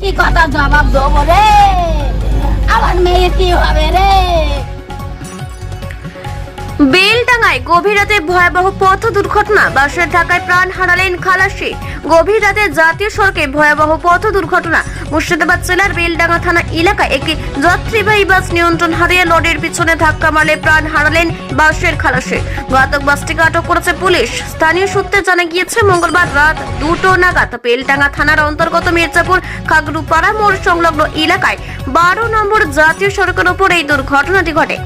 কি কথা জবাব দেবো রে? আমার মেয়ে কি হবে রে? বেলডাঙ্গায় গভীর রাতে ভয়াবহ পথ দুর্ঘটনা। বাসের ঢাকায় প্রাণ হারালেন খালাসি। গভীর রাতে জাতীয় সড়কে ভয়াবহ পথ দুর্ঘটনা। মুর্শিদাবাদ জেলার বেলডাঙ্গা থানা এলাকায় একটি যাত্রীবাহী বাস নিয়ন্ত্রণ হারিয়ে লরির পিছনে ধাক্কা মারলে প্রাণ হারালেন বাসের খালাসি। ঘাতক বাসটিকে আটক করেছে পুলিশ। স্থানীয় সূত্রে জানা গিয়েছে, মঙ্গলবার রাত দুটো নাগাদ বেলডাঙ্গা থানার অন্তর্গত মির্জাপুর খাগড়ুপাড়া মোড় সংলগ্ন এলাকায় বারো নম্বর জাতীয় সড়কের উপর এই দুর্ঘটনাটি ঘটে।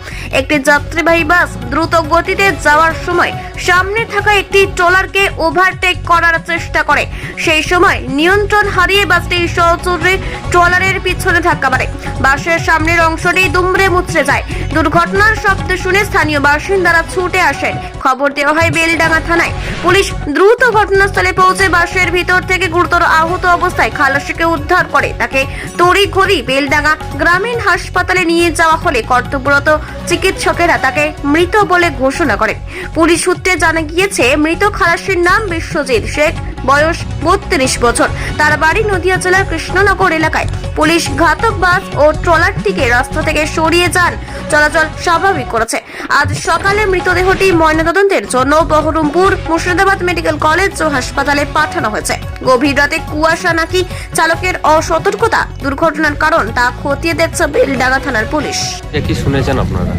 একটি যাত্রীবাহী বাস দ্রুত গতিতে যাওয়ার সময় সামনে থাকা একটি ট্রলারকে ওভারটেক করার চেষ্টা করে। সেই সময় নিয়ন্ত্রণ হারিয়ে বাসটি সচরে ট্রলারের পিছনে ধাক্কা মারে। বাসের সামনের অংশটি দুমড়ে মুচড়ে যায়। দুর্ঘটনার শব্দ শুনে স্থানীয় বাসিন্দারা ছুটে আসেন। খবর দেওয়া হয় বেলডাঙ্গা থানায়। পুলিশ দ্রুত ঘটনাস্থলে পৌঁছে বাসের ভিতর থেকে গুরুতর আহত অবস্থায় খালাসিকে উদ্ধার করে। তাকে তড়িঘড়ি বেলডাঙ্গা গ্রামীণ হাসপাতালে নিয়ে যাওয়া হলে কর্তব্যরত চিকিৎসকেরা তাকে মৃত বলে ঘোষণা করেন। পুলিশ সূত্রে জানা গিয়েছে, মৃত খালাসির নাম বিশ্বজিৎ শেখ, বয়স বত্রিশ বছর। তার বাড়ি নদিয়া জেলার কৃষ্ণনগর এলাকায়। পুলিশ ঘাতক বাস ও ট্রলারটিকে রাস্তা থেকে সরিয়ে যান। চলাচল স্বাভাবিক করেছে। আজ সকালে মৃতদেহটি ময়নাতদন্তের জন্য বহরমপুর মুর্শিদাবাদ মেডিকেল কলেজ ও হাসপাতালে পাঠানো হয়েছে। গভীর রাতে কুয়াশা নাকি চালকের অসতর্কতা দুর্ঘটনার কারণ তা খতিয়ে দেখছে বেলডাঙ্গা থানার পুলিশ। এ কি শুনেছেন আপনারা?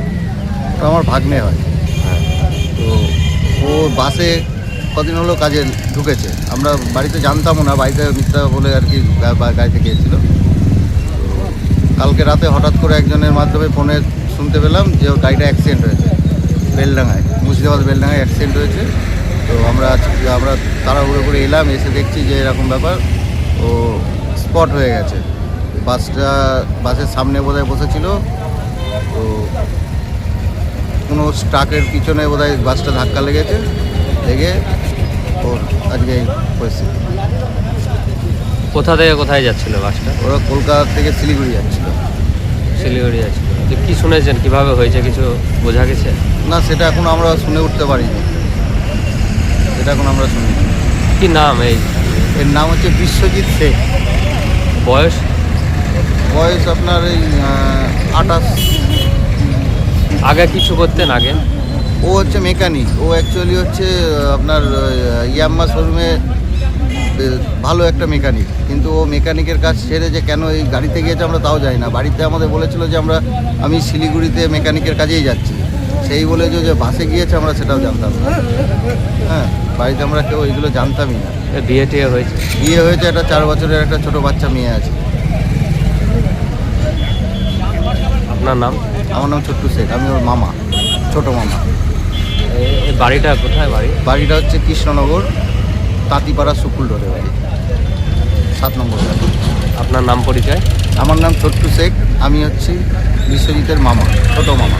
আমার ভাগ্নে হয়। তো ও বাসে কদিন হলো কাজে ঢুকেছে। আমরা বাড়িতে জানতামও না বাড়িতে মিথ্যা বলে আর কি গাড়িতে গিয়েছিল। কালকে রাতে হঠাৎ করে একজনের মাধ্যমে ফোনে শুনতে পেলাম যে ওর গাড়িটা অ্যাক্সিডেন্ট হয়েছে। বেলডাঙায় মুর্শিদাবাদ বেলডাঙায় অ্যাক্সিডেন্ট হয়েছে। তো আমরা আজকে আমরা তাড়াহুড়ো করে এলাম এসে দেখছি যে এরকম ব্যাপার। ও স্পট হয়ে গেছে। বাসটা বাসের সামনে বোধহয় বসেছিল। তো কোনো স্ট্রাকের পিছনে বোধহয় বাসটা ধাক্কা লেগেছে। লেগে ওর আজকে এই পরিস্থিতি। কোথা থেকে কোথায় যাচ্ছিল বাসটা? ওরা কলকাতা থেকে শিলিগুড়ি যাচ্ছিল। শিলিগুড়ি যাচ্ছিল। কি শুনেছেন? কীভাবে হয়েছে? কিছু বোঝা গেছে? না সেটা এখন আমরা শুনে উঠতে পারিনি। সেটা এখন আমরা শুনি। কি নাম এই? এর নাম হচ্ছে বিশ্বজিৎ শেখ বয়স? বয়স আপনার এই আঠাশ। আগে কিছু করতেন আগে? ও হচ্ছে মেকানিক। ও অ্যাকচুয়ালি হচ্ছে আপনার ইয়াম্মা শোরুমে ভালো একটা মেকানিক। কিন্তু ও মেকানিকের কাজ ছেড়ে যে কেন এই গাড়িতে গিয়েছে আমরা তাও যাই না। বাড়িতে আমাদের বলেছিল যে আমরা আমি শিলিগুড়িতে মেকানিকের কাজেই যাচ্ছি। সেই বলে যে যে বাসে গিয়েছে আমরা সেটাও জানতাম না। হ্যাঁ। বাড়িতে আমরা কেউ এগুলো জানতামই না। এ বিয়ে টিয়ে হয়েছে। বিয়ে হয়েছে একটা চার বছরের একটা ছোট বাচ্চা মেয়ে আছে। আপনার নাম? আমার নাম ছোট্টু শেখ আমি ওর মামা ছোট মামা। বাড়িটা কোথায় বাড়ি? বাড়িটা হচ্ছে কৃষ্ণনগর তাঁতিপাড়া শুকুল রোডে বাড়ি। সাত নম্বর আপনার নাম পরিচয়? আমার নাম ছোট্টু শেখ আমি হচ্ছি বিশ্বজিতের মামা ছোট মামা।